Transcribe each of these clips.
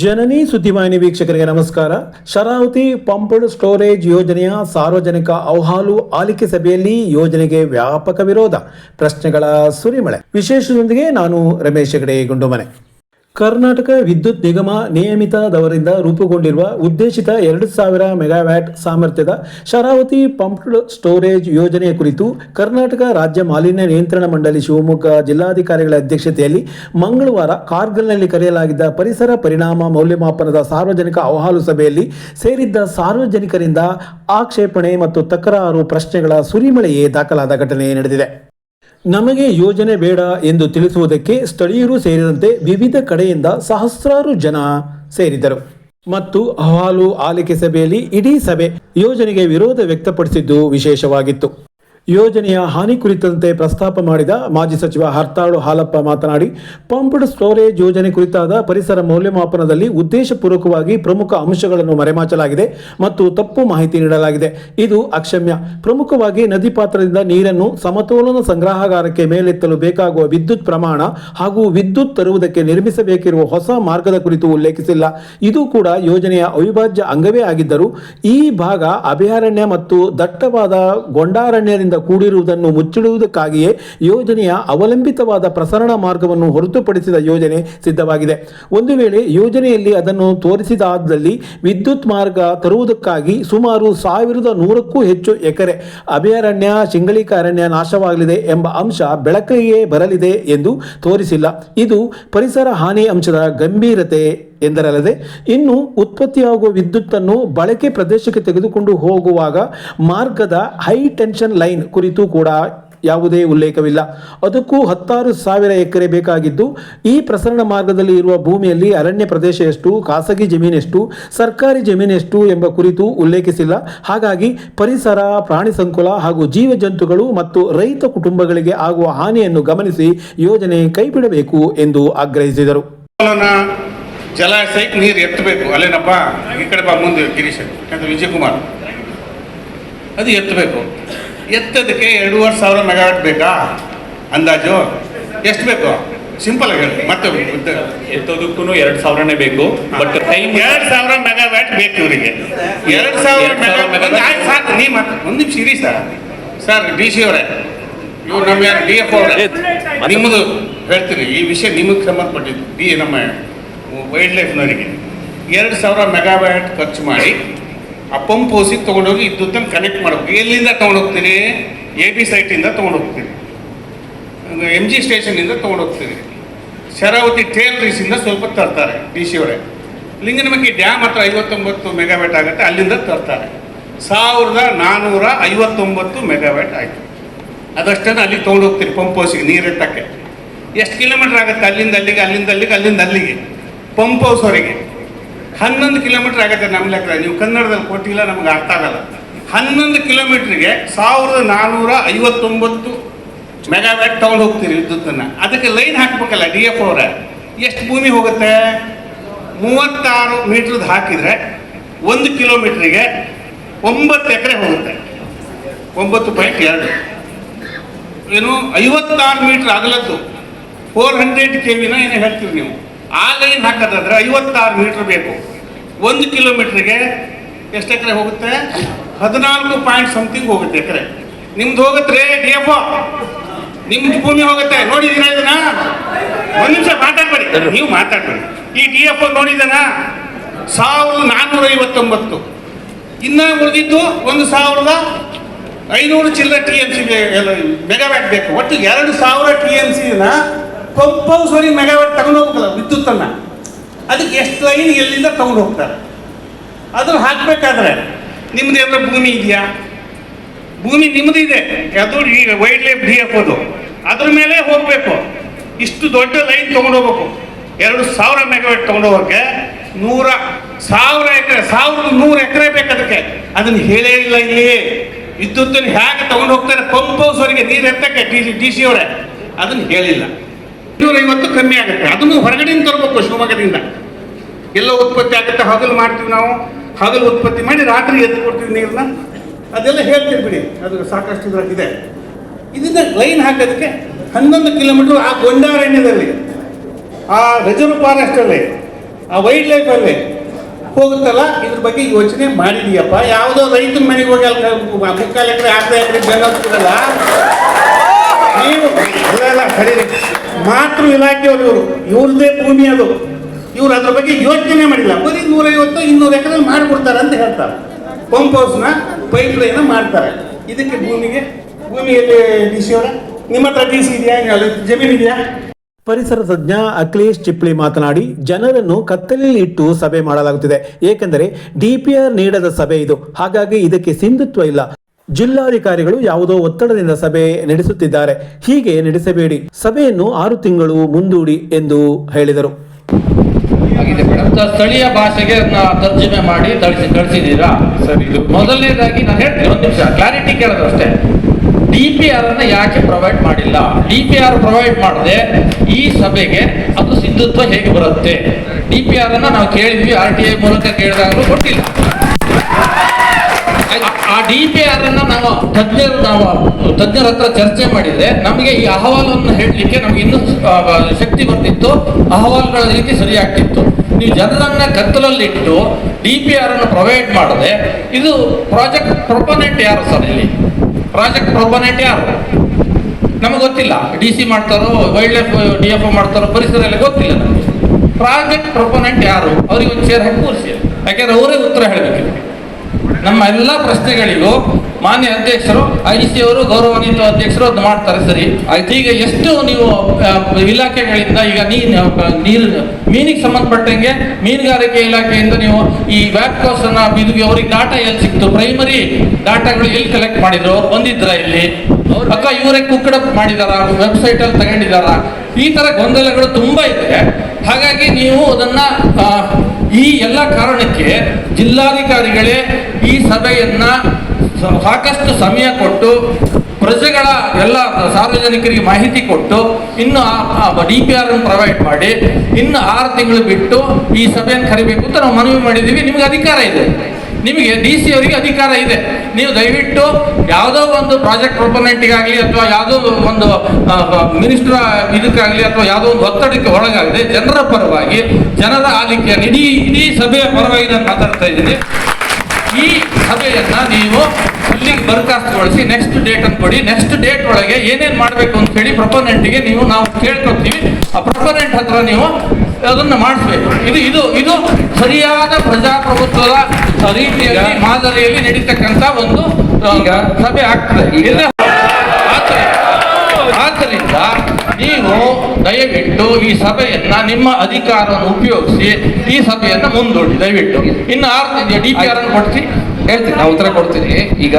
ಜನನಿ ಸುದ್ದಿವಾಹಿನಿ ವೀಕ್ಷಕರಿಗೆ ನಮಸ್ಕಾರ. Sharavati pumped storage ಯೋಜನೆಯ ಸಾರ್ವಜನಿಕ ಅವಹಾಲು ಆಲಿಕೆ ಸಭೆಯಲ್ಲಿ ಯೋಜನೆಗೆ ವ್ಯಾಪಕ ವಿರೋಧ. ಪ್ರಶ್ನೆಗಳ ಸುರಿಮಳೆ. ವಿಶೇಷದೊಂದಿಗೆ ನಾನು ರಮೇಶ್ ಹೆಗಡೆ, ಗುಂಡುಮನೆ. ಕರ್ನಾಟಕ ವಿದ್ಯುತ್ ನಿಗಮ ನಿಯಮಿತದವರಿಂದ ರೂಪುಗೊಂಡಿರುವ ಉದ್ದೇಶಿತ ಎರಡು ಸಾವಿರ ಮೆಗಾವ್ಯಾಟ್ ಸಾಮರ್ಥ್ಯದ ಶರಾವತಿ ಪಂಪ್ಡ್ ಸ್ಟೋರೇಜ್ ಯೋಜನೆಯ ಕುರಿತು ಕರ್ನಾಟಕ ರಾಜ್ಯ ಮಾಲಿನ್ಯ ನಿಯಂತ್ರಣ ಮಂಡಳಿ ಶಿವಮೊಗ್ಗ ಜಿಲ್ಲಾಧಿಕಾರಿಗಳ ಅಧ್ಯಕ್ಷತೆಯಲ್ಲಿ ಮಂಗಳವಾರ ಕಾರ್ಗಲ್ನಲ್ಲಿ ಕರೆಯಲಾಗಿದ್ದ ಪರಿಸರ ಪರಿಣಾಮ ಮೌಲ್ಯಮಾಪನದ ಸಾರ್ವಜನಿಕ ಅಹವಾಲು ಸಭೆಯಲ್ಲಿ ಸೇರಿದ್ದ ಸಾರ್ವಜನಿಕರಿಂದ ಆಕ್ಷೇಪಣೆ ಮತ್ತು ತಕರಾರು ಪ್ರಶ್ನೆಗಳ ಸುರಿಮಳೆಯೇ ದಾಖಲಾದ ಘಟನೆ ನಡೆದಿದೆ. ನಮಗೆ ಯೋಜನೆ ಬೇಡ ಎಂದು ತಿಳಿಸುವುದಕ್ಕೆ ಸ್ಥಳೀಯರು ಸೇರಿದಂತೆ ವಿವಿಧ ಕಡೆಯಿಂದ ಸಹಸ್ರಾರು ಜನ ಸೇರಿದರು ಮತ್ತು ಅಹವಾಲು ಆಲಿಕೆ ಸಭೆಯಲ್ಲಿ ಇಡೀ ಸಭೆ ಯೋಜನೆಗೆ ವಿರೋಧ ವ್ಯಕ್ತಪಡಿಸಿದ್ದು ವಿಶೇಷವಾಗಿತ್ತು. ಯೋಜನೆಯ ಹಾನಿ ಕುರಿತಂತೆ ಪ್ರಸ್ತಾಪ ಮಾಡಿದ ಮಾಜಿ ಸಚಿವ ಹರ್ತಾಳು ಹಾಲಪ್ಪ ಮಾತನಾಡಿ, ಪಂಪ್ಡ್ ಸ್ಟೋರೇಜ್ ಯೋಜನೆ ಕುರಿತಾದ ಪರಿಸರ ಮೌಲ್ಯಮಾಪನದಲ್ಲಿ ಉದ್ದೇಶಪೂರ್ವಕವಾಗಿ ಪ್ರಮುಖ ಅಂಶಗಳನ್ನು ಮರೆಮಾಚಲಾಗಿದೆ ಮತ್ತು ತಪ್ಪು ಮಾಹಿತಿ ನೀಡಲಾಗಿದೆ. ಇದು ಅಕ್ಷಮ್ಯ. ಪ್ರಮುಖವಾಗಿ ನದಿ ಪಾತ್ರದಿಂದ ನೀರನ್ನು ಸಮತೋಲನ ಸಂಗ್ರಹಾಗಾರಕ್ಕೆ ಮೇಲೆತ್ತಲು ಬೇಕಾಗುವ ವಿದ್ಯುತ್ ಪ್ರಮಾಣ ಹಾಗೂ ವಿದ್ಯುತ್ ತರುವುದಕ್ಕೆ ನಿರ್ಮಿಸಬೇಕಿರುವ ಹೊಸ ಮಾರ್ಗದ ಕುರಿತು ಉಲ್ಲೇಖಿಸಿಲ್ಲ. ಇದು ಕೂಡ ಯೋಜನೆಯ ಅವಿಭಾಜ್ಯ ಅಂಗವೇ ಆಗಿದ್ದರೂ, ಈ ಭಾಗ ಅಭಯಾರಣ್ಯ ಮತ್ತು ದಟ್ಟವಾದ ಗೊಂಡಾರಣ್ಯದಿಂದ ಕೂಡಿರುವುದನ್ನು ಮುಚ್ಚಿಡುವುದಕ್ಕಾಗಿಯೇ ಯೋಜನೆಯ ಅವಲಂಬಿತವಾದ ಪ್ರಸರಣ ಮಾರ್ಗವನ್ನು ಹೊರತುಪಡಿಸಿದ ಯೋಜನೆ ಸಿದ್ಧವಾಗಿದೆ. ಒಂದು ವೇಳೆ ಯೋಜನೆಯಲ್ಲಿ ಅದನ್ನು ತೋರಿಸಿದಾದಲ್ಲಿ ವಿದ್ಯುತ್ ಮಾರ್ಗ ತರುವುದಕ್ಕಾಗಿ ಸುಮಾರು ಸಾವಿರದ ನೂರಕ್ಕೂ ಹೆಚ್ಚು ಎಕರೆ ಅಭಯಾರಣ್ಯ ಅರಣ್ಯ ನಾಶವಾಗಲಿದೆ ಎಂಬ ಅಂಶ ಬೆಳಕಿಗೆ ಬರಲಿದೆ ಎಂದು ತೋರಿಸಿಲ್ಲ. ಇದು ಪರಿಸರ ಹಾನಿ ಅಂಶದ ಗಂಭೀರತೆ ಎಂದರಲ್ಲದೆ, ಇನ್ನು ಉತ್ಪತ್ತಿಯಾಗುವ ವಿದ್ಯುತ್ತನ್ನು ಬಳಕೆ ಪ್ರದೇಶಕ್ಕೆ ತೆಗೆದುಕೊಂಡು ಹೋಗುವಾಗ ಮಾರ್ಗದ ಹೈ ಟೆನ್ಷನ್ ಲೈನ್ ಕುರಿತು ಕೂಡ ಯಾವುದೇ ಉಲ್ಲೇಖವಿಲ್ಲ. ಅದಕ್ಕೂ ಹತ್ತಾರು ಸಾವಿರ ಎಕರೆ ಬೇಕಾಗಿದ್ದು, ಈ ಪ್ರಸರಣ ಮಾರ್ಗದಲ್ಲಿ ಇರುವ ಭೂಮಿಯಲ್ಲಿ ಅರಣ್ಯ ಪ್ರದೇಶ ಎಷ್ಟು, ಖಾಸಗಿ ಜಮೀನೆಷ್ಟು ಸರ್ಕಾರಿ ಜಮೀನೆಷ್ಟು ಎಂಬ ಕುರಿತು ಉಲ್ಲೇಖಿಸಿಲ್ಲ. ಹಾಗಾಗಿ ಪರಿಸರ, ಪ್ರಾಣಿ ಸಂಕುಲ ಹಾಗೂ ಜೀವ ಜಂತುಗಳು ಮತ್ತು ರೈತ ಕುಟುಂಬಗಳಿಗೆ ಆಗುವ ಹಾನಿಯನ್ನು ಗಮನಿಸಿ ಯೋಜನೆ ಕೈಬಿಡಬೇಕು ಎಂದು ಆಗ್ರಹಿಸಿದರು. ಜಲಾಶಯಕ್ಕೆ ನೀರು ಎತ್ತಬೇಕು. ಅಲ್ಲೇನಪ್ಪ? ಈ ಕಡೆ ಬಾ ಮುಂದೆ ಗಿರೀಶ್. ಅಂತ ವಿಜಯಕುಮಾರ್. ಅದು ಎತ್ತಬೇಕು. ಎತ್ತದಕ್ಕೆ ಎರಡೂವರೆ ಸಾವಿರ ಮೆಗಾವಾಟ್ ಬೇಕಾ? ಅಂದಾಜು? ಎಷ್ಟು ಬೇಕು? ಸಿಂಪಲ್ ಆಗಿ ಹೇಳಿ. ಮತ್ತೆ ಎತ್ತೋದಕ್ಕೂ ಎರಡು ಸಾವಿರನೇ ಬೇಕು. ಬಟ್ ಟೈಮ್ ಎರಡು ಸಾವಿರ ಮೆಗಾವ್ಯಾಟ್ ಬೇಕು ಇವರಿಗೆ. ಎರಡು ಸಾವಿರ ಮೆಗಾವ್ಯಾಟ್ ಸಾಕು. ನೀ ಮತ್ತೆ ಒಂದು ನಿಮಿಷ ಇರಿ ಸರ್. ಸರ್ ಡಿ ಸಿ ಅವರೇ. ಇವ್ರು ನಮ್ಮ ಯಾರು ಡಿ ಎಫ್ ಅವರೇ. ನಿಮ್ಮದು ಹೇಳ್ತೀನಿ. ಈ ವಿಷಯ ನಿಮಗೆ ಸಂಬಂಧಪಟ್ಟಿದ್ದು. ಡಿ ನಮ್ಮ ವೈಲ್ಡ್ ಲೈಫ್ನವರಿಗೆ ಎರಡು ಸಾವಿರ ಮೆಗಾವ್ಯಾಟ್ ಖರ್ಚು ಮಾಡಿ, ಆ ಪಂಪ್ ಹೌಸಿಗೆ ತೊಗೊಂಡೋಗಿ ವಿದ್ಯುತ್ತನ್ನು ಕನೆಕ್ಟ್ ಮಾಡಬೇಕು. ಎಲ್ಲಿಂದ ತೊಗೊಂಡೋಗ್ತೀರಿ ಎ ಬಿ ಸೈಟಿಂದ ತೊಗೊಂಡೋಗ್ತೀರಿ ಎಂ ಜಿ ಸ್ಟೇಷನಿಂದ ತೊಗೊಂಡೋಗ್ತೀರಿ ಶರಾವತಿ ಟೇಲ್ರೀಸಿಂದ ಸ್ವಲ್ಪ ತರ್ತಾರೆ ಡಿ ಸಿ ಅವರೇ. ಲಿಂಗನಮಕ್ಕಿ ಡ್ಯಾಮ್ ಹತ್ರ ಐವತ್ತೊಂಬತ್ತು ಮೆಗಾವ್ಯಾಟ್ ಆಗುತ್ತೆ, ಅಲ್ಲಿಂದ ತರ್ತಾರೆ. ಸಾವಿರದ ನಾನ್ನೂರ ಐವತ್ತೊಂಬತ್ತು ಮೆಗಾವ್ಯಾಟ್ ಆಯಿತು. ಅದಷ್ಟನ್ನು ಅಲ್ಲಿ ತೊಗೊಂಡೋಗ್ತೀರಿ ಪಂಪ್ ಹೌಸಿಗೆ, ನೀರೆತ್ತಕ್ಕೆ. ಎಷ್ಟು ಕಿಲೋಮೀಟ್ರ್ ಆಗುತ್ತೆ? ಅಲ್ಲಿಂದ ಅಲ್ಲಿಗೆ ಅಲ್ಲಿಂದ ಅಲ್ಲಿಗೆ ಅಲ್ಲಿಂದ ಅಲ್ಲಿಗೆ. ಪಂಪ್ ಹೌಸ್ವರೆಗೆ ಹನ್ನೊಂದು ಕಿಲೋಮೀಟ್ರ್ ಆಗುತ್ತೆ ನಮ್ಮ ಲೆಕ್ಕ ನೀವು ಕನ್ನಡದಲ್ಲಿ ಕೊಟ್ಟಿಲ್ಲ, ನಮ್ಗೆ ಅರ್ಥ ಆಗಲ್ಲ. ಹನ್ನೊಂದು ಕಿಲೋಮೀಟ್ರಿಗೆ ಸಾವಿರದ ನಾನ್ನೂರ ಐವತ್ತೊಂಬತ್ತು ಮೆಗಾವ್ಯಾಟ್ ತಗೊಂಡು ಹೋಗ್ತೀರಿ ವಿದ್ಯುತ್ತನ್ನು. ಅದಕ್ಕೆ ಲೈನ್ ಹಾಕಬೇಕಲ್ಲ ಡಿ ಎಫ್ ಅವರ. ಎಷ್ಟು ಭೂಮಿ ಹೋಗುತ್ತೆ? ಮೂವತ್ತಾರು ಮೀಟ್ರದ್ದು ಹಾಕಿದರೆ ಒಂದು ಕಿಲೋಮೀಟ್ರಿಗೆ ಒಂಬತ್ತು ಎಕರೆ ಹೋಗುತ್ತೆ. ಒಂಬತ್ತು ಪಾಯಿಂಟ್ ಎರಡು. ಏನು? ಐವತ್ತಾರು ಮೀಟ್ರ್ ಆಗಲತ್ತು ಫೋರ್ ಹಂಡ್ರೆಡ್ ಕೆ ವಿನ ಏನು ಹೇಳ್ತೀರಿ ನೀವು. ಆ ಲೈನ್ ಹಾಕೋದಾದ್ರೆ ಐವತ್ತಾರು ಮೀಟ್ರ್ ಬೇಕು. ಒಂದು ಕಿಲೋಮೀಟ್ರಿಗೆ ಎಷ್ಟು ಎಕರೆ ಹೋಗುತ್ತೆ? ಹದಿನಾಲ್ಕು ಪಾಯಿಂಟ್ ಸಮಥಿಂಗ್ ಹೋಗುತ್ತೆ ಎಕರೆ. ನಿಮ್ದು ಹೋಗುತ್ತೆ ಡಿ ಎಫ್ ನಿಮ್ದು ಭೂಮಿ ಹೋಗುತ್ತೆ. ನೋಡಿದೀನ ಇದನ್ನ? ಒಂದು ನಿಮಿಷ ಮಾತಾಡ್ಬೇಡಿ. ನೀವು ಮಾತಾಡ್ಬೇಡಿ. ಈ ಡಿ ಎಫ್ ನೋಡಿದನ ಸಾವಿರದ ನಾನ್ನೂರ ಐವತ್ತೊಂಬತ್ತು ಇನ್ನ ಉಳಿದಿದ್ದು ಒಂದು ಸಾವಿರದ ಐನೂರು ಚಿಲ್ಲರೆ ಟಿ ಎಂ ಸಿ ಮೆಗಾವ್ಯಾಟ್ ಬೇಕು. ಒಟ್ಟು ಎರಡು ಸಾವಿರ ಟಿ ಎಂ ಸಿನ ಪಂಪ್ ಹೌಸ್ವರೆಗೆ ಮೆಗಾವ್ಯಾಟ್ ತಗೊಂಡು ಹೋಗ್ಬೇಕಲ್ಲ, ವಿದ್ಯುತ್ತನ್ನು. ಅದಕ್ಕೆ ಎಷ್ಟು ಲೈನ್ ಎಲ್ಲಿಂದ ತಗೊಂಡು ಹೋಗ್ತಾರೆ? ಅದನ್ನು ಹಾಕಬೇಕಾದ್ರೆ ನಿಮ್ಮದು ಎಲ್ಲ ಭೂಮಿ ಇದೆಯಾ? ಭೂಮಿ ನಿಮ್ಮದು ಇದೆ. ಅದು ಈ ವೈಲ್ಡ್ ಲೈಫ್ ಡಿ ಎಫ್ ಅದು. ಅದ್ರ ಮೇಲೆ ಹೋಗಬೇಕು. ಇಷ್ಟು ದೊಡ್ಡ ಲೈನ್ ತೊಗೊಂಡು ಹೋಗ್ಬೇಕು. ಎರಡು ಸಾವಿರ ಮೆಗಾವಾಟ್ ತೊಗೊಂಡು ಹೋಗೋಕ್ಕೆ ನೂರ ಸಾವಿರ ಎಕರೆ, ಸಾವಿರದ ನೂರು ಎಕರೆ ಬೇಕು ಅದಕ್ಕೆ. ಅದನ್ನು ಹೇಳೇ ಇಲ್ಲ ಇಲ್ಲಿ. ವಿದ್ಯುತ್ತನ್ನು ಹೇಗೆ ತೊಗೊಂಡು ಹೋಗ್ತಾರೆ ಪಂಪ್ ಹೌಸ್ವರೆಗೆ ನೀರು ಎತ್ತಕ್ಕೆ ಡಿ ಸಿ ಡಿ ಸಿ ಅವರೇ. ಅದನ್ನು ಹೇಳಿಲ್ಲ. ಇನ್ನೂರೈವತ್ತು ಕಮ್ಮಿ ಆಗುತ್ತೆ. ಅದನ್ನು ಹೊರಗಡೆಯಿಂದ ತರಬೇಕು ಶಿವಮೊಗ್ಗದಿಂದ. ಎಲ್ಲ ಉತ್ಪತ್ತಿ ಆಗುತ್ತೆ, ಹಗಲು ಮಾಡ್ತೀವಿ ನಾವು. ಹಗಲು ಉತ್ಪತ್ತಿ ಮಾಡಿ ರಾತ್ರಿ ಎದ್ದು ಕೊಡ್ತೀವಿ ನೀರನ್ನ ಅದೆಲ್ಲ ಹೇಳ್ತೀವಿ ಬಿಡಿ. ಅದು ಸಾಕಷ್ಟು ಇದ್ರಾಗಿದೆ ಇದನ್ನ ಲೈನ್ ಹಾಕೋದಕ್ಕೆ ಹನ್ನೊಂದು ಕಿಲೋಮೀಟರ್ ಆ ಗೊಂಡಾರಣ್ಯದಲ್ಲಿ, ಆ ರಿಸರ್ವ್ ಫಾರೆಸ್ಟಲ್ಲಿ, ಆ ವೈಲ್ಡ್ ಲೈಫ್ ಅಲ್ಲಿ ಹೋಗುತ್ತಲ್ಲ? ಇದ್ರ ಬಗ್ಗೆ ಯೋಚನೆ ಮಾಡಿದೀಯಪ್ಪ. ಯಾವುದೋ ರೈತನ ಮನೆಗೆ ಹೋಗಿ ಅಲ್ಲಿ ಮುಕ್ಕಾಲು ಎಕರೆ, ಅರ್ಧ ಎಕರೆ ಬೆನ್ನಲ್ಲ ನೀವು ಕರೀರಿ ಮಾತೃ ಇಲಾಖೆಯವರು ಇವರು. ಭೂಮಿ ಅದು. ಇವ್ರು ಅದ್ರ ಬಗ್ಗೆ ಯೋಚನೆ ಮಾಡಿಲ್ಲ. ಬರೀ ನೂರೈವತ್ತು, ಇನ್ನೂರು ಎಕರೆ ಮಾಡಿಕೊಡ್ತಾರೆ ಅಂತ ಹೇಳ್ತಾರೆ. ಪಂಪ್ ಹೌಸ್ನ ಪೈಪ್ ಲೈನ್ ಮಾಡ್ತಾರೆ. ಇದಕ್ಕೆ ಭೂಮಿಗೆ, ಭೂಮಿಯಲ್ಲಿ ಡಿ ಸಿ ಅವರ ನಿಮ್ಮ ಹತ್ರ ಡಿ ಸಿ ಇದೆಯಾ? ಜಮೀನು ಇದೆಯಾ? ಪರಿಸರ ತಜ್ಞ ಅಖಿಲೇಶ್ ಚಿಪ್ಳಿ ಮಾತನಾಡಿ, ಜನರನ್ನು ಕತ್ತಲಲ್ಲಿ ಇಟ್ಟು ಸಭೆ ಮಾಡಲಾಗುತ್ತಿದೆ. ಏಕೆಂದರೆ ಡಿಪಿಆರ್ ನೀಡದ ಸಭೆ ಇದು. ಹಾಗಾಗಿ ಇದಕ್ಕೆ ಸಿಂಧುತ್ವ ಇಲ್ಲ. ಜಿಲ್ಲಾಧಿಕಾರಿಗಳು ಯಾವುದೋ ಒತ್ತಡದಿಂದ ಸಭೆ ನಡೆಸುತ್ತಿದ್ದಾರೆ. ಹೀಗೆ ನಡೆಸಬೇಡಿ. ಸಭೆಯನ್ನು ಆರು ತಿಂಗಳು ಮುಂದೂಡಿ ಎಂದು ಹೇಳಿದರು. ಸ್ಥಳೀಯ ಭಾಷೆಗೆ ತರ್ಜುಮೆ ತರ್ಜಮೆ ಮಾಡಿ ತಳಿಸಿ ಕಳಿಸಿದ್ದೀರಾ ಸರ್. ಇದು ಮೊದಲನೇದಾಗಿ ನಾನು ಹೇಳ್ತೀನಿ ಒಂದು ನಿಮಿಷ ಕ್ಲಾರಿಟಿ ಕೇಳೋದು ಅಷ್ಟೇ ಡಿ ಪಿ ಆರ್ ಅನ್ನ ಯಾಕೆ ಪ್ರೊವೈಡ್ ಮಾಡಿಲ್ಲ? ಡಿ ಪಿ ಆರ್ ಪ್ರೊವೈಡ್ ಮಾಡದೆ ಈ ಸಭೆಗೆ ಅದು ಸಿಂಧುತ್ವ ಹೇಗೆ ಬರುತ್ತೆ? ಡಿ ಪಿ ಆರ್ ಅನ್ನ ನಾವು ಕೇಳಿದ್ವಿ ಆರ್ ಟಿ ಐ ಮೂಲಕ ಕೇಳಿದಾಗಲೂ ಕೊಟ್ಟಿಲ್ಲ. ಡಿ ಪಿ ಆರ್ ಅನ್ನ ನಾವು ತಜ್ಞರು ನಾವು, ತಜ್ಞರ ಹತ್ರ ಚರ್ಚೆ ಮಾಡಿದ್ರೆ ನಮಗೆ ಈ ಅಹವಾಲನ್ನು ಹೇಳಲಿಕ್ಕೆ ನಮ್ಗೆ ಇನ್ನೂ ಶಕ್ತಿ ಬರ್ತಿತ್ತು ಅಹವಾಲುಗಳ ರೀತಿ ಸರಿಯಾಗ್ತಿತ್ತು. ನೀವು ಜನರನ್ನ ಕತ್ತಲಲ್ಲಿಟ್ಟು ಡಿ ಪಿ ಆರ್ ಅನ್ನು ಪ್ರೊವೈಡ್ ಮಾಡದೆ, ಇದು ಪ್ರಾಜೆಕ್ಟ್ ಪ್ರೊಪೊನೆಂಟ್ ಯಾರು ಸರ್ ಇಲ್ಲಿ? ಪ್ರಾಜೆಕ್ಟ್ ಪ್ರೊಪೊನೆಂಟ್ ಯಾರು? ನಮಗೆ ಗೊತ್ತಿಲ್ಲ. ಡಿ ಸಿ ಮಾಡ್ತಾರೋ ವೈಲ್ಡ್ ಲೈಫ್ ಡಿ ಎಫ್ ಮಾಡ್ತಾರೋ ಪರಿಸರ ಎಲ್ಲ ಗೊತ್ತಿಲ್ಲ ನಮಗೆ. ಪ್ರಾಜೆಕ್ಟ್ ಪ್ರೊಪೊನೆಂಟ್ ಯಾರು? ಅವ್ರಿಗೆ ಒಂದು ಚೇರ್ ಹಾಕಿ ಕೂರಿಸಿ. ಯಾಕೆಂದ್ರೆ ಅವರೇ ಉತ್ತರ ಹೇಳಬೇಕು. ನಮ್ಮ ಎಲ್ಲ ಪ್ರಶ್ನೆಗಳಿಗೂ ಮಾನ್ಯ ಅಧ್ಯಕ್ಷರು, ಐ ಸಿ ಅವರು, ಗೌರವಾನ್ವಿತ ಅಧ್ಯಕ್ಷರು ಅದು ಮಾಡ್ತಾರೆ ಸರಿ. ಆಯ್ತು, ಈಗ ಎಷ್ಟು ನೀವು ಇಲಾಖೆಗಳಿಂದ ಈಗ ನೀರು ಮೀನಿಗೆ ಸಂಬಂಧಪಟ್ಟಂಗೆ ಮೀನುಗಾರಿಕೆ ಇಲಾಖೆಯಿಂದ ನೀವು ಈ ವ್ಯಾಪ್ಕೋಸ್ ಅನ್ನ ಬಿದುಗಿ ಅವ್ರಿಗೆ ಡಾಟಾ ಎಲ್ಲಿ ಸಿಕ್ತು? ಪ್ರೈಮರಿ ಡಾಟಾಗಳು ಎಲ್ಲಿ ಕಲೆಕ್ಟ್ ಮಾಡಿದ್ರು? ಅವ್ರು ಬಂದಿದ್ರ ಇಲ್ಲಿ? ಅಕ್ಕ ಇವರೇ ಕುಕ್ಕಡ ಮಾಡಿದಾರ? ವೆಬ್ಸೈಟ್ ಅಲ್ಲಿ ತಗೊಂಡಿದಾರ? ಈ ತರ ಗೊಂದಲಗಳು ತುಂಬಾ ಇದೆ. ಹಾಗಾಗಿ ನೀವು ಅದನ್ನ ಈ ಎಲ್ಲ ಕಾರಣಕ್ಕೆ ಜಿಲ್ಲಾಧಿಕಾರಿಗಳೇ ಈ ಸಭೆಯನ್ನ ಸಾಕಷ್ಟು ಸಮಯ ಕೊಟ್ಟು ಪ್ರಜೆಗಳ ಎಲ್ಲ ಸಾರ್ವಜನಿಕರಿಗೆ ಮಾಹಿತಿ ಕೊಟ್ಟು ಇನ್ನು ಡಿ ಪಿ ಆರ್ ಪ್ರೊವೈಡ್ ಮಾಡಿ ಇನ್ನು ಆರು ತಿಂಗಳು ಬಿಟ್ಟು ಈ ಸಭೆಯನ್ನು ಕರಿಬೇಕು ಅಂತ ನಾವು ಮನವಿ ಮಾಡಿದ್ದೀವಿ. ನಿಮಗೆ ಅಧಿಕಾರ ಇದೆ. ನಿಮಗೆ ಡಿ ಸಿ ಅವರಿಗೆ ಅಧಿಕಾರ ಇದೆ. ನೀವು ದಯವಿಟ್ಟು ಯಾವುದೋ ಒಂದು ಪ್ರಾಜೆಕ್ಟ್ ಪ್ರೊಪೊನೆಂಟಿಗಾಗಲಿ ಅಥವಾ ಯಾವುದೋ ಒಂದು ಮಿನಿಸ್ಟರ್ ಇದಕ್ಕಾಗಲಿ ಅಥವಾ ಯಾವುದೋ ಒಂದು ಒತ್ತಡಕ್ಕೆ ಒಳಗಾಗದೆ ಜನರ ಪರವಾಗಿ ಜನರ ಆಲಿಕೆಯನ್ನು ಇಡೀ ಇಡೀ ಸಭೆಯ ಪರವಾಗಿ ನಾನು ಮಾತಾಡ್ತಾ ಇದ್ದೀನಿ. ಈ ಸಭೆಯನ್ನು ನೀವು ಇಲ್ಲಿಗೆ ಬರ್ಖಾಸ್ತುಗೊಳಿಸಿ ನೆಕ್ಸ್ಟ್ ಡೇಟ್ ಅನ್ನು ಕೊಡಿ. ನೆಕ್ಸ್ಟ್ ಡೇಟ್ ಒಳಗೆ ಏನೇನು ಮಾಡಬೇಕು ಅಂತ ಹೇಳಿ ಪ್ರೊಪೊನೆಂಟ್ಗೆ ನೀವು ನಾವು ಕೇಳ್ಕೊತೀವಿ. ಆ ಪ್ರೊಪೊನೆಂಟ್ ಹತ್ರ ನೀವು ಅದನ್ನ ಮಾಡಿಸ್ಬೇಕು. ಇದು ಇದು ಇದು ಸರಿಯಾದ ಪ್ರಜಾಪ್ರಭುತ್ವದ ರೀತಿಯಲ್ಲಿ ಮಾದರಿಯಲ್ಲಿ ನಡೀತಕ್ಕಂಥ ಒಂದು ಸಭೆ ಆಗ್ತದೆ. ದಯವಿಟ್ಟು ಈ ಸಭೆಯನ್ನ ನಿಮ್ಮ ಅಧಿಕಾರವನ್ನು ಉಪಯೋಗಿಸಿ ಈ ಸಭೆಯನ್ನ ಮುಂದೂಡಿ. ದಯವಿಟ್ಟು. ಇನ್ನು ಆರು ಡಿ ಪಿ ಆರ್ ಅನ್ನು ಕೊಡಿಸಿ. ಹೇಳ್ತೀನಿ, ನಾವು ಉತ್ತರ ಕೊಡ್ತೀನಿ. ಈಗ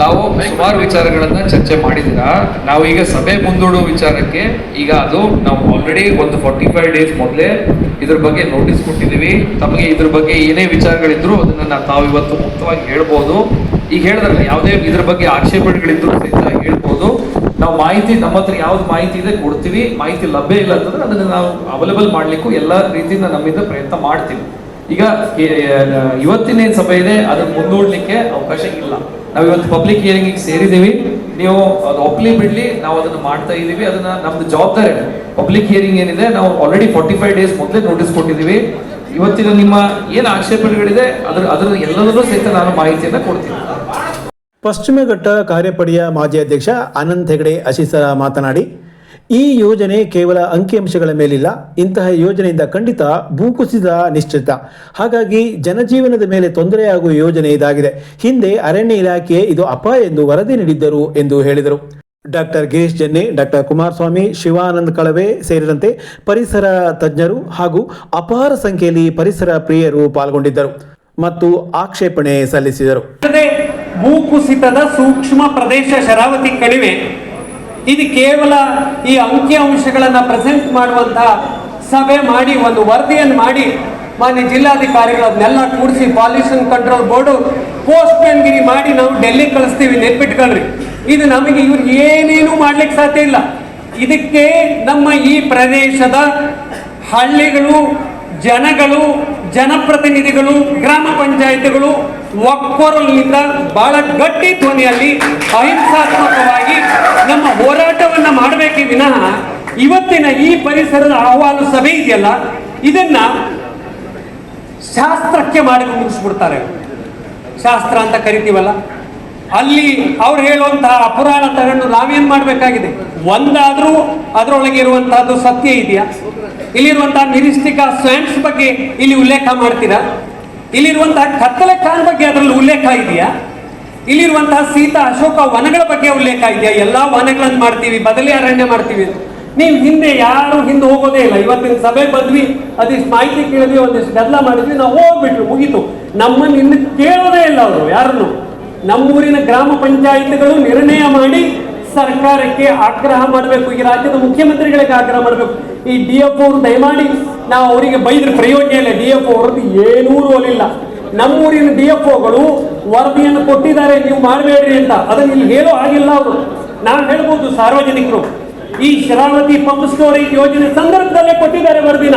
ತಾವು ಸುಮಾರು ವಿಚಾರಗಳನ್ನ ಚರ್ಚೆ ಮಾಡಿದ್ದೀರಾ? ನಾವು ಈಗ ಸಭೆ ಮುಂದೂಡುವ ವಿಚಾರಕ್ಕೆ ಈಗ ಅದು ನಾವು ಆಲ್ರೆಡಿ ಒಂದು ಫಾರ್ಟಿ ಫೈವ್ ಡೇಸ್ ಮೊದಲೇ ಇದ್ರ ಬಗ್ಗೆ ನೋಟಿಸ್ ಕೊಟ್ಟಿದ್ದೀವಿ. ತಮಗೆ ಇದ್ರ ಬಗ್ಗೆ ಏನೇ ವಿಚಾರಗಳಿದ್ರು ಅದನ್ನ ನಾವು ಇವತ್ತು ಮುಕ್ತವಾಗಿ ಹೇಳ್ಬೋದು. ಈಗ ಹೇಳಿದ್ರಲ್ಲ, ಯಾವುದೇ ಇದ್ರ ಬಗ್ಗೆ ಆಕ್ಷೇಪಣೆಗಳಿದ್ರು ಸಹಿತ ಹೇಳ್ಬೋದು. ನಾವು ಮಾಹಿತಿ ನಮ್ಮ ಹತ್ರ ಯಾವ್ದು ಮಾಹಿತಿ ಇದೆ ಕೊಡ್ತೀವಿ, ಮಾಹಿತಿ ಲಭ್ಯ ಇಲ್ಲ ಅಂತಂದ್ರೆ ಅದನ್ನ ನಾವು ಅವೈಲೇಬಲ್ ಮಾಡಲಿಕ್ಕೂ ಎಲ್ಲ ರೀತಿಯಿಂದ ನಮ್ಮಿಂದ ಪ್ರಯತ್ನ ಮಾಡ್ತೀವಿ. ಈಗ ಇವತ್ತಿನ ಏನ್ ಸಭೆ ಇದೆ, ಅದನ್ನ ಮುಂದೂಡಲಿಕ್ಕೆ ಅವಕಾಶ ಇಲ್ಲ. ನಾವು ಇವತ್ತು ಪಬ್ಲಿಕ್ ಹಿಯರಿಂಗ್ ಸೇರಿದ್ದೀವಿ. ನೀವು ಅದು ಒಪ್ಲಿ ಬಿಡ್ಲಿ, ನಾವು ಅದನ್ನ ಮಾಡ್ತಾ ಇದೀವಿ ಅದನ್ನ ನಮ್ದು ಜವಾಬ್ದಾರಿ ಪಬ್ಲಿಕ್ ಹಿಯರಿಂಗ್ ಏನಿದೆ, ನಾವು ಆಲ್ರೆಡಿ ಫಾರ್ಟಿ ಫೈವ್ ಡೇಸ್ ಮೊದಲೇ ನೋಟಿಸ್ ಕೊಟ್ಟಿದ್ದೀವಿ. ಇವತ್ತಿನ ನಿಮ್ಮ ಏನು ಆಕ್ಷೇಪಣೆಗಳಿದೆ, ಅದ್ರ ಅದ್ರ ಎಲ್ಲದನ್ನೂ ಸಹಿತ ನಾನು ಮಾಹಿತಿಯನ್ನ ಕೊಡ್ತೀನಿ. ಪಶ್ಚಿಮ ಘಟ್ಟ ಕಾರ್ಯಪಡೆಯ ಮಾಜಿ ಅಧ್ಯಕ್ಷ ಅನಂತ್ ಹೆಗಡೆ ಅಶೀಸರ ಮಾತನಾಡಿ, ಈ ಯೋಜನೆ ಕೇವಲ ಅಂಕಿಅಂಶಗಳ ಮೇಲಿಲ್ಲ, ಇಂತಹ ಯೋಜನೆಯಿಂದ ಖಂಡಿತ ಭೂಕುಸಿತ ನಿಶ್ಚಿತ. ಹಾಗಾಗಿ ಜನಜೀವನದ ಮೇಲೆ ತೊಂದರೆಯಾಗುವ ಯೋಜನೆ ಇದಾಗಿದೆ. ಹಿಂದೆ ಅರಣ್ಯ ಇಲಾಖೆ ಇದು ಅಪಾಯ ಎಂದು ವರದಿ ನೀಡಿದ್ದರು ಎಂದು ಹೇಳಿದರು. ಡಾಕ್ಟರ್ ಗಿರೀಶ್ ಜನ್ನೆ, ಡಾಕ್ಟರ್ ಕುಮಾರಸ್ವಾಮಿ, ಶಿವಾನಂದ್ ಕಳವೆ ಸೇರಿದಂತೆ ಪರಿಸರ ತಜ್ಞರು ಹಾಗೂ ಅಪಾರ ಸಂಖ್ಯೆಯಲ್ಲಿ ಪರಿಸರ ಪ್ರಿಯರು ಪಾಲ್ಗೊಂಡಿದ್ದರು ಮತ್ತು ಆಕ್ಷೇಪಣೆ ಸಲ್ಲಿಸಿದರು. ಭೂಕುಸಿತದ ಸೂಕ್ಷ್ಮ ಪ್ರದೇಶ ಶರಾವತಿ ಕಣಿವೆ. ಇದು ಕೇವಲ ಈ ಅಂಕಿ ಅಂಶಗಳನ್ನು ಪ್ರೆಸೆಂಟ್ ಮಾಡುವಂತಹ ಸಭೆ ಮಾಡಿ, ಒಂದು ವರದಿಯನ್ನು ಮಾಡಿ ಮಾನ್ಯ ಜಿಲ್ಲಾಧಿಕಾರಿಗಳು ಅದನ್ನೆಲ್ಲ ಕೂಡಿಸಿ ಪಾಲ್ಯೂಷನ್ ಕಂಟ್ರೋಲ್ ಬೋರ್ಡು ಪೋಸ್ಟ್ ಗಿರಿ ಮಾಡಿ ನಾವು ಡೆಲ್ಲಿ ಕಳಿಸ್ತೀವಿ ನೆನ್ಪಿಟ್ಕೊಳ್ರಿ ಇದು ನಮಗೆ ಇವ್ರು ಏನೇನು ಮಾಡ್ಲಿಕ್ಕೆ ಸಾಧ್ಯ ಇಲ್ಲ. ಇದಕ್ಕೆ ನಮ್ಮ ಈ ಪ್ರದೇಶದ ಹಳ್ಳಿಗಳು, ಜನಗಳು, ಜನಪ್ರತಿನಿಧಿಗಳು, ಗ್ರಾಮ ಪಂಚಾಯತ್ಗಳು ಒಕ್ಕೊರಲಿನಿಂದ ಬಹಳ ಗಟ್ಟಿ ಧ್ವನಿಯಲ್ಲಿ ಅಹಿಂಸಾತ್ಮಕವಾಗಿ ನಮ್ಮ ಹೋರಾಟವನ್ನ ಮಾಡಬೇಕೇ ವಿನಃ ಇವತ್ತಿನ ಈ ಪರಿಸರದ ಅಹವಾಲು ಸಭೆ ಇದೆಯಲ್ಲ? ಇದನ್ನ ಶಾಸ್ತ್ರಕ್ಕೆ ಮಾಡಿ ಮುಗಿಸ್ಬಿಡ್ತಾರೆ. ಶಾಸ್ತ್ರ ಅಂತ ಕರಿತೀವಲ್ಲ? ಅಲ್ಲಿ ಅವ್ರು ಹೇಳುವಂತಹ ಅಪುರಾಣ ತಗೊಂಡು ನಾವೇನ್ ಮಾಡಬೇಕಾಗಿದೆ? ಒಂದಾದ್ರೂ ಅದರೊಳಗೆ ಇರುವಂತಹದ್ದು ಸತ್ಯ ಇದೆಯಾ? ಇಲ್ಲಿರುವಂತಹ ನಿರಿಷ್ಟಿಕ ಸ್ವಯಂಸ್ ಬಗ್ಗೆ ಇಲ್ಲಿ ಉಲ್ಲೇಖ ಮಾಡ್ತೀರಾ? ಇಲ್ಲಿರುವಂತಹ ಕತ್ತಲೆ ಖಾನ್ ಬಗ್ಗೆ ಅದರಲ್ಲಿ ಉಲ್ಲೇಖ ಇದೆಯಾ? ಇಲ್ಲಿರುವಂತಹ ಸೀತಾ, ಅಶೋಕ ವನಗಳ ಬಗ್ಗೆ ಉಲ್ಲೇಖ ಇದೆಯಾ? ಎಲ್ಲಾ ವನಗಳನ್ನು ಮಾಡ್ತೀವಿ, ಬದಲಿ ಅರಣ್ಯ ಮಾಡ್ತೀವಿ. ನೀವು ಹಿಂದೆ ಯಾರು ಹಿಂದೆ ಹೋಗೋದೇ ಇಲ್ಲ. ಇವತ್ತಿನ ಸಭೆ ಬಂದ್ವಿ, ಅದಿಷ್ಟು ಮಾಹಿತಿ ಕೇಳಿದ್ವಿ, ಒಂದಿಷ್ಟು ಗದ್ದಲ ಮಾಡಿದ್ವಿ, ನಾವು ಹೋಗ್ಬಿಟ್ರು, ಮುಗೀತು. ನಮ್ಮನ್ನು ಇನ್ನು ಕೇಳೋದೇ ಇಲ್ಲ ಅವರು ಯಾರನ್ನು. ನಮ್ಮೂರಿನ ಗ್ರಾಮ ಪಂಚಾಯತ್ಗಳು ನಿರ್ಣಯ ಮಾಡಿ ಸರ್ಕಾರಕ್ಕೆ ಆಗ್ರಹ ಮಾಡಬೇಕು, ಈ ರಾಜ್ಯದ ಮುಖ್ಯಮಂತ್ರಿಗಳಿಗೆ ಆಗ್ರಹ ಮಾಡಬೇಕು. ಈ ಡಿ ಎಫ್ ಅವರು ದಯಮಾಡಿ, ನಾವು ಅವರಿಗೆ ಬೈದ್ರೆ ಪ್ರಯೋಜನ ಇಲ್ಲ. ಡಿ ಎಫ್ ಅವ್ರದ್ದು ಏನೂ ರೋಲ್ ಇಲ್ಲ. ನಮ್ಮೂರಿನ ಡಿ ಎಫ್ ಒಗಳು ವರದಿಯನ್ನು ಕೊಟ್ಟಿದ್ದಾರೆ, ನೀವು ಮಾಡಬೇಡ್ರಿ ಅಂತ. ಅದನ್ನ ಇಲ್ಲಿ ಹೇಳೋ ಆಗಿಲ್ಲ ಅವರು. ನಾನು ಹೇಳ್ಬೋದು ಸಾರ್ವಜನಿಕರು. ಈ ಶರಾವತಿ ಪಂಪ್ ಸ್ಟೋರೇಜ್ ಯೋಜನೆ ಸಂದರ್ಭದಲ್ಲೇ ಕೊಟ್ಟಿದ್ದಾರೆ ವರದಿನ.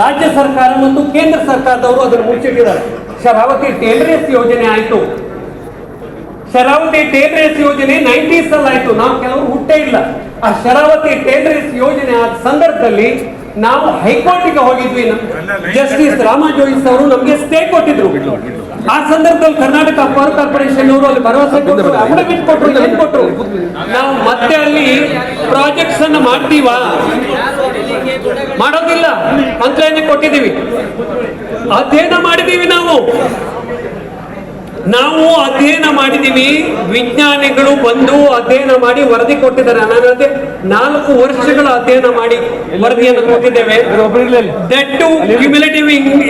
ರಾಜ್ಯ ಸರ್ಕಾರ ಮತ್ತು ಕೇಂದ್ರ ಸರ್ಕಾರದವರು ಅದನ್ನು ಮುಚ್ಚಿಟ್ಟಿದ್ದಾರೆ. ಶರಾವತಿ ಟೇಲ್ರೇಸ್ ಯೋಜನೆ ಆಯಿತು. ಶರಾವತಿ ಟೇಲ್ರೇಸ್ ಯೋಜನೆ ನೈಂಟೀಸ್ ಅಲ್ಲಿ ಆಯ್ತು. ನಾವು ಕೆಲವರು ಹುಟ್ಟೇ ಇಲ್ಲ. ಆ ಶರಾವತಿ ಟೇಲ್ರೇಸ್ ಯೋಜನೆ ಆದ ಸಂದರ್ಭದಲ್ಲಿ ನಾವು ಹೈಕೋರ್ಟ್ಗೆ ಹೋಗಿದ್ವಿ. ಜಸ್ಟಿಸ್ ರಾಮ ಜೋಯಿಸ್ ಅವರು ನಮಗೆ ಸ್ಟೇ ಕೊಟ್ಟಿದ್ರು. ಆ ಸಂದರ್ಭದಲ್ಲಿ ಕರ್ನಾಟಕ ಪವರ್ ಕಾರ್ಪೊರೇಷನ್ ಅವರು ಅಲ್ಲಿ ಭರವಸೆ ಕೊಟ್ಟರು. ಅಫಿಡವಿಟ್ ಕೊಟ್ಟರು ಏನ್ ಕೊಟ್ಟರು ನಾವು ಮತ್ತೆ ಅಲ್ಲಿ ಪ್ರಾಜೆಕ್ಟ್ಸ್ ಅನ್ನ ಮಾಡ್ತೀವಾ? ಮಾಡೋದಿಲ್ಲ. ಮಂತ್ರಾಲಯ ಕೊಟ್ಟಿದ್ದೀವಿ. ಅಧ್ಯಯನ ಮಾಡಿದೀವಿ ನಾವು. ನಾವು ಅಧ್ಯಯನ ಮಾಡಿದೀವಿ ವಿಜ್ಞಾನಿಗಳು ಬಂದು ಅಧ್ಯಯನ ಮಾಡಿ ವರದಿ ಕೊಟ್ಟಿದ್ದಾರೆ. ನಾನು ಅದೇ ನಾಲ್ಕು ವರ್ಷಗಳ ಅಧ್ಯಯನ ಮಾಡಿ ವರದಿಯನ್ನು ಕೊಟ್ಟಿದ್ದೇವೆ. ದಟ್ ಟು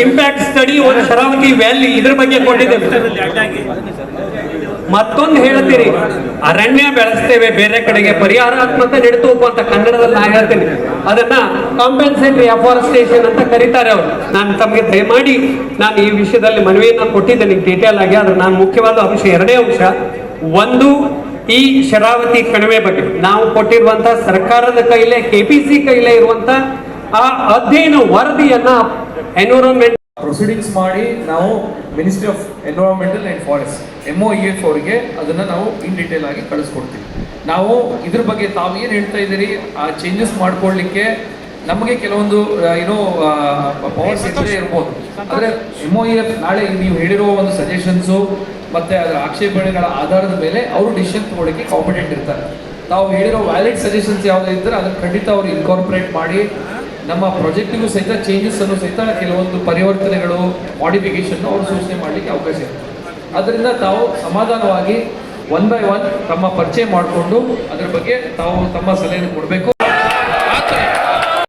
ಇಂಪ್ಯಾಕ್ಟ್ ಸ್ಟಡಿ ಒಂದು ಶರಾವತಿ ವ್ಯಾಲಿ ಇದ್ರ ಬಗ್ಗೆ ಕೊಟ್ಟಿದ್ದೇವೆ. ಮತ್ತೊಂದು ಹೇಳ್ತೀರಿ ಅರಣ್ಯ ಬೆಳೆಸ್ತೇವೆ, ಬೇರೆ ಕಡೆಗೆ ಪರಿಹಾರಾತ್ಮಕ ನೆಡುತ್ತೋಪ ಅಂತ ಕನ್ನಡದಲ್ಲಿ ನಾ ಹೇಳ್ತೇನೆ. ಅದನ್ನ ಕಾಂಪೆನ್ಸೇಟರಿ ಅಫಾರೆಸ್ಟೇಷನ್ ಅಂತ ಕರೀತಾರೆ ಅವರು. ನಾನು ತಮಗೆ ದಯಮಾಡಿ ನಾನು ಈ ವಿಷಯದಲ್ಲಿ ಮನವಿಯನ್ನು ಕೊಟ್ಟಿದ್ದೇನೆ ಡೀಟೇಲ್ ಆಗಿ. ಆದ್ರೆ ನಾನು ಮುಖ್ಯವಾದ ಅಂಶ, ಎರಡೇ ಅಂಶ. ಒಂದು, ಈ ಶರಾವತಿ ಕಣಿವೆ ಬಗ್ಗೆ. ನಾವು ಕೊಟ್ಟಿರುವಂತಹ ಸರ್ಕಾರದ ಕೈಲೇ ಸಿ ಕೈಲೇ ಇರುವಂತ ಆ ಅಧ್ಯಯನ ವರದಿಯನ್ನ ಎನ್ವಿರಾನ್ಮೆಂಟ್ ಪ್ರೊಸೀಡಿಂಗ್ಸ್ ಮಾಡಿ ನಾವು ministry of environmental and forest M O E F ಅವರಿಗೆ ಅದನ್ನು ನಾವು ಇನ್ ಡೀಟೇಲ್ ಆಗಿ ಕಳಿಸ್ಕೊಡ್ತೀವಿ. ನಾವು ಇದ್ರ ಬಗ್ಗೆ ತಾವು ಏನು ಹೇಳ್ತಾ ಇದ್ದೀರಿ? ಆ ಚೇಂಜಸ್ ಮಾಡ್ಕೊಳ್ಳಿಕ್ಕೆ ನಮಗೆ ಕೆಲವೊಂದು ಏನೋ ಪವರ್ಸ್ ಇದ್ದೇ ಇರ್ಬೋದು. ಆದರೆ ಎಂ ಒ ಇ ಎಫ್ ನಾಳೆ ನೀವು ಹೇಳಿರೋ ಒಂದು ಸಜೆಷನ್ಸು ಮತ್ತು ಅದರ ಆಕ್ಷೇಪಣೆಗಳ ಆಧಾರದ ಮೇಲೆ ಅವರು ಡಿಸಿಷನ್ ತೊಗೊಳಕ್ಕೆ ಕಾಂಪಿಟೆಂಟ್ ಇರ್ತಾರೆ. ತಾವು ಹೇಳಿರೋ ವ್ಯಾಲಿಡ್ ಸಜೆಷನ್ಸ್ ಯಾವುದೇ ಇದ್ದರೆ ಅದನ್ನು ಖಂಡಿತ ಅವರು ಇನ್ಕಾರ್ಪೊರೇಟ್ ಮಾಡಿ ನಮ್ಮ ಪ್ರಾಜೆಕ್ಟಿಗೂ ಸಹಿತ ಚೇಂಜಸ್ ಅನ್ನು ಸಹಿತ ಕೆಲವೊಂದು ಪರಿವರ್ತನೆಗಳು ಮಾಡಿಫಿಕೇಶನ್ ಅವರು ಸೂಚನೆ ಮಾಡಲಿಕ್ಕೆ ಅವಕಾಶ ಇದೆ ಅದರಿಂದ ತಾವು ಸಮಾಧಾನವಾಗಿ ಒನ್ ಬೈ ಒನ್ ತಮ್ಮ ಪರಿಚಯ ಮಾಡಿಕೊಂಡು ಅದರ ಬಗ್ಗೆ ತಾವು ತಮ್ಮ ಸಲಹೆಯನ್ನು ಕೊಡಬೇಕು.